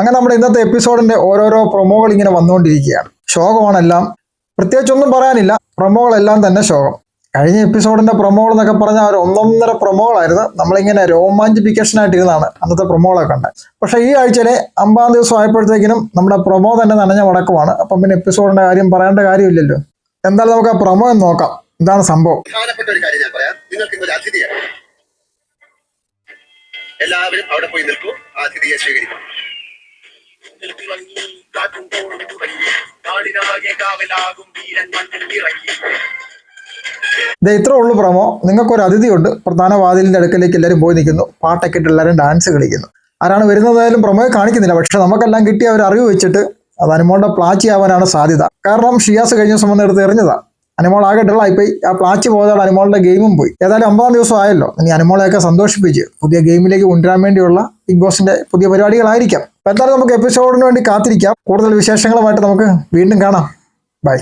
അങ്ങനെ നമ്മുടെ ഇന്നത്തെ എപ്പിസോഡിന്റെ ഓരോരോ പ്രൊമോകൾ ഇങ്ങനെ വന്നുകൊണ്ടിരിക്കുകയാണ്. ശോകമാണെല്ലാം പ്രത്യേകിച്ചൊന്നും പറയാനില്ല പ്രൊമോകളെല്ലാം തന്നെ ശോകം. കഴിഞ്ഞ എപ്പിസോഡിന്റെ പ്രൊമോകൾ എന്നൊക്കെ പറഞ്ഞാൽ ഒരു ഒന്നൊന്നര പ്രൊമോകളായിരുന്നു നമ്മളിങ്ങനെ രോമാഞ്ചിഫിക്കേഷൻ ആയിട്ടിരുന്നാണ് അന്നത്തെ പ്രൊമോകളൊക്കെ ഉണ്ട് പക്ഷേ ഈ ആഴ്ചയിലെ അമ്പതാം ദിവസം ആയപ്പോഴത്തേക്കിനും നമ്മുടെ പ്രൊമോ തന്നെ നനഞ്ഞ മുടക്കമാണ് അപ്പം പിന്നെ എപ്പിസോഡിന്റെ കാര്യം പറയേണ്ട കാര്യമില്ലല്ലോ. എന്തായാലും നമുക്ക് ആ പ്രൊമോ എന്ന് നോക്കാം. എന്താണ് സംഭവം? എല്ലാവരും അവിടെ പോയി നിൽക്കും. ആ അതിഥിയെ സ്വീകരിക്കും. നാടിനാകെ കാവലാകും വീരൻ മണ്ണിൽ ഇറങ്ങി ഇത് ഇത്രേ ഉള്ളൂ പ്രമോ. നിങ്ങൾക്കൊരു അതിഥിയുണ്ട്. പ്രധാന വാതിലിന്റെ അടുക്കലേക്ക് എല്ലാവരും പോയി നിൽക്കുന്നു. പാട്ടൊക്കെ ഇട്ട് എല്ലാവരും ഡാൻസ് കളിക്കുന്നു. ആരാണ് വരുന്നതായാലും പ്രമോയെ കാണിക്കുന്നില്ല. പക്ഷെ നമുക്കെല്ലാം കിട്ടിയ ഒരു അറിവ് വെച്ചിട്ട് അത് അനുമോളുടെ പ്ലാച്ചി ആവാനാണ് സാധ്യത. കാരണം ഷിയാസ് കഴിഞ്ഞ ദിവസം വന്ന് എടുത്ത് എറിഞ്ഞതാ. അനുമോൾ ആകെ ഡള്ളായിപ്പോയി ആ പ്ലാച്ച് പോയതോടെ അനുമോളുടെ ഗെയിമും പോയി. ഏതായാലും ഒമ്പതാം ദിവസം ആയല്ലോ. ഇനി അനുമോളെയൊക്കെ സന്തോഷിപ്പിച്ച് പുതിയ ഗെയിമിലേക്ക് കൊണ്ടുവരാൻ വേണ്ടിയുള്ള ബിഗ് ബോസിന്റെ പുതിയ പരിപാടികളായിരിക്കാം. എന്തായാലും നമുക്ക് എപ്പിസോഡിന് വേണ്ടി കാത്തിരിക്കാം. കൂടുതൽ വിശേഷങ്ങളുമായിട്ട് നമുക്ക് വീണ്ടും കാണാം. ബൈ